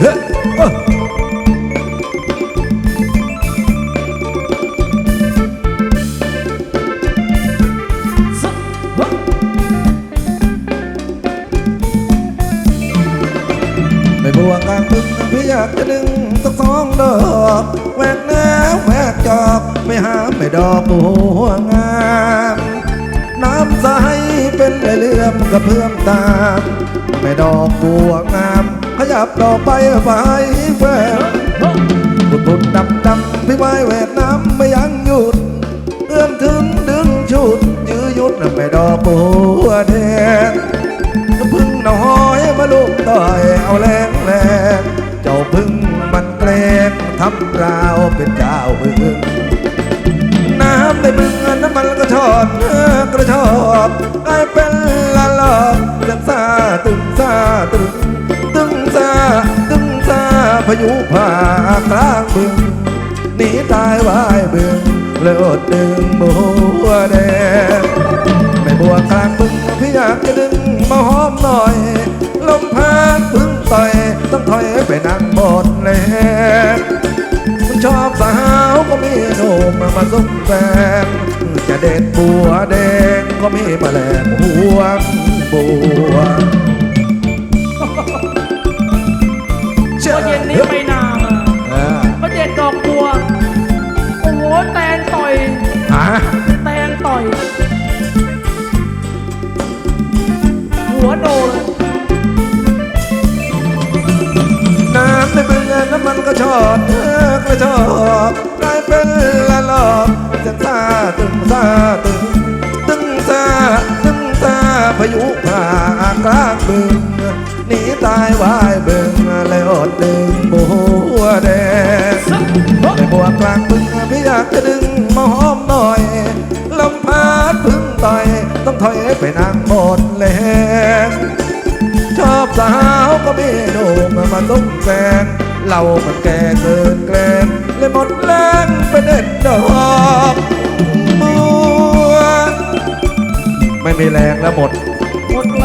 ไม่บัวกลางบึงพี่อยากจะดึงสักสองดอกแหวกแนวแหวกจอกไม่หาไม่ดอกบัวงามน้ำใสเป็นเลื่อมกระเพื่อมตามไม่ดอกบัวงาม ขยับดอไปไฟแหวกเฮ้ยบุดบุดดำดำพี่ไม้แหวกน้ำไม่ยังหยุดเอื้อมถึงดึงชุดยื้อยุดไม่ดอกบัวแดงพึ่งน้อยมาลูกต่อยเอาแรงแรงเจ้าพึ่งมันแกล้งทำราวเป็นเจ้าพึ่งน้ำในบึงน้ำมันก็ชอดกระชอบกลายเป็นละลอกจังซาตึงซาตึงซาตึง พายุผ่ากลางบึงหนีตายวายบึงเลยอดดึงบัวแดงไม่บัวกลางบึงพี่อยากจะดึงมาหอมหน่อย ลมพัดพึ่งต่อยต้องถอยไปนั่งบนแลงมันชอบสาวก็มีหนุ่มมาซุ่มแฟนจะเด็ดบัวแดงก็มีแมลงห่วงบัว เมื่อเย็นนี้ไปนามาอ่ามาเด็ดดอกบัว โอ้โห แตนต่อยฮะแตนต่อย หัวโดเลยน้ำในบึงน้ำมันก็ชอดเธอกระชอกกลายเป็นละลอกจะซาตึงซาตึงตึงซาตึงซาพายุผ่ากลางบึงหนีตายวา บัวกลางบึงพี่อยากจะดึงมาหอมหน่อยลมพัดพึ่งต่อยต้องถอยไปนั่งบนแลงชอบสาวก็มีหนุ่มมาตุ้มแฟนเรามันแก่เกินแกล้งเลยหมดแรงไปเด็ดดอกบัวไม่มีแรงแล้วหมดหมดแร